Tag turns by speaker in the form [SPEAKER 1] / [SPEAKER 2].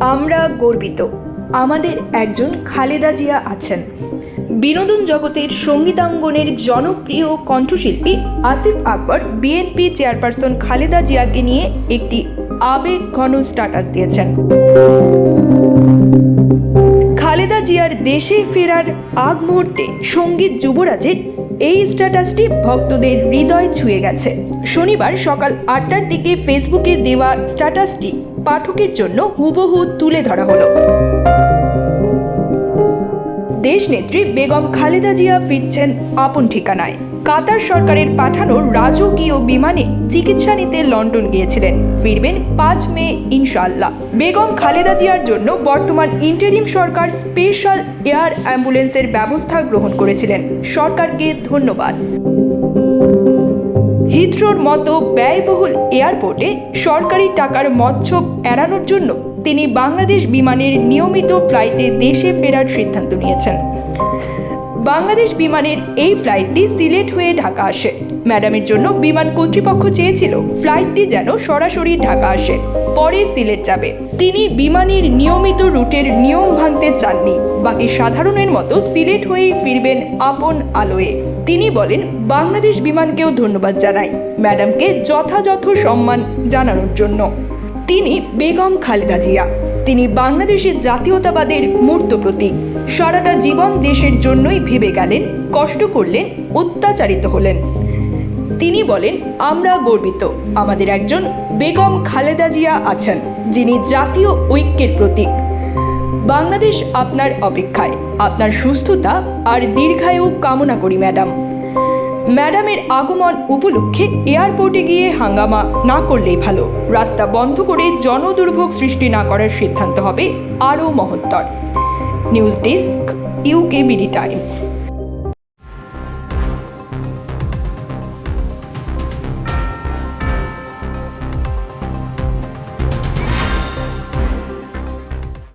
[SPEAKER 1] আমরা গর্বিত। আমাদের একজন খালেদা জিয়া আছেন। বিনোদন জগতের সঙ্গীতাঙ্গনের জনপ্রিয় কণ্ঠশিল্পী আসিফ আকবর বিএনপি চেয়ারপারসন খালেদা জিয়াকে নিয়ে একটি আবেগ ঘন স্ট্যাটাস দিয়েছেন। জিয়ার দেশে ফেরার আগ মুহূর্তে সংগীত যুবরাজের এই স্ট্যাটাসটি ভক্তদের হৃদয় ছুঁয়ে গেছে। শনিবার সকাল আটটার দিকে ফেসবুকে দেওয়া স্ট্যাটাসটি পাঠকের জন্য হুবহু তুলে ধরা হলো। দেশনেত্রী বেগম খালেদা জিয়া ফিরছেন আপন ঠিকানায়। কাতার সরকারের পাঠানো রাজকীয় বিমানে চিকিৎসা নিতে লন্ডন গিয়েছিলেন। ফিরবেন পাঁচ মে ইনশাল্লাহ বেগম খালেদা জিয়ার জন্য বর্তমান ইন্টারিম সরকার স্পেশাল এয়ার অ্যাম্বুলেন্সের ব্যবস্থা গ্রহণ করেছিলেন। সরকারকে ধন্যবাদ। হিথ্রোর মতো ব্যয়বহুল এয়ারপোর্টে সরকারি টাকার মচ্ছব এড়ানোর জন্য তিনি বাংলাদেশ বিমানের নিয়মিত ফ্লাইটে দেশে ফেরার সিদ্ধান্ত নিয়েছেন। বাংলাদেশ বিমানের এই ফ্লাইটটি সিলেট হয়ে ঢাকা আসে। ম্যাডামের জন্য বিমান কর্তৃপক্ষ চেয়েছিল ফ্লাইটটি যেন সরাসরি ঢাকা আসে, পরে সিলেট যাবে। তিনি বিমানের নিয়মিত রুটের নিয়ম ভাঙতে চাননি। বাকি সাধারণের মতো সিলেট হয়েই ফিরবেন আপন আলোয়ে। তিনি বলেন, বাংলাদেশ বিমানকেও ধন্যবাদ জানাই ম্যাডামকে যথাযথ সম্মান জানানোর জন্য। তিনি বেগম খালেদা জিয়া। তিনি বাংলাদেশের জাতীয়তাবাদের মূর্ত প্রতীক। সারাটা জীবন দেশের জন্যই ভেবে গেলেন, কষ্ট করলেন, অত্যাচারিত হলেন। তিনি বলেন, আমরা গর্বিত। আমাদের একজন বেগম খালেদা জিয়া আছেন, যিনি জাতীয় ঐক্যের প্রতীক। বাংলাদেশ আপনার অপেক্ষায়। আপনার সুস্থতা আর দীর্ঘায়ু কামনা করি, ম্যাডাম। ম্যাডামের আগমন উপলক্ষে এয়ারপোর্টে গিয়ে হাঙ্গামা না করলেই ভালো। রাস্তা বন্ধ করে জনদুর্ভোগ সৃষ্টি না করার সিদ্ধান্ত হবে আরও মহত্তর। News desk UK BD Times.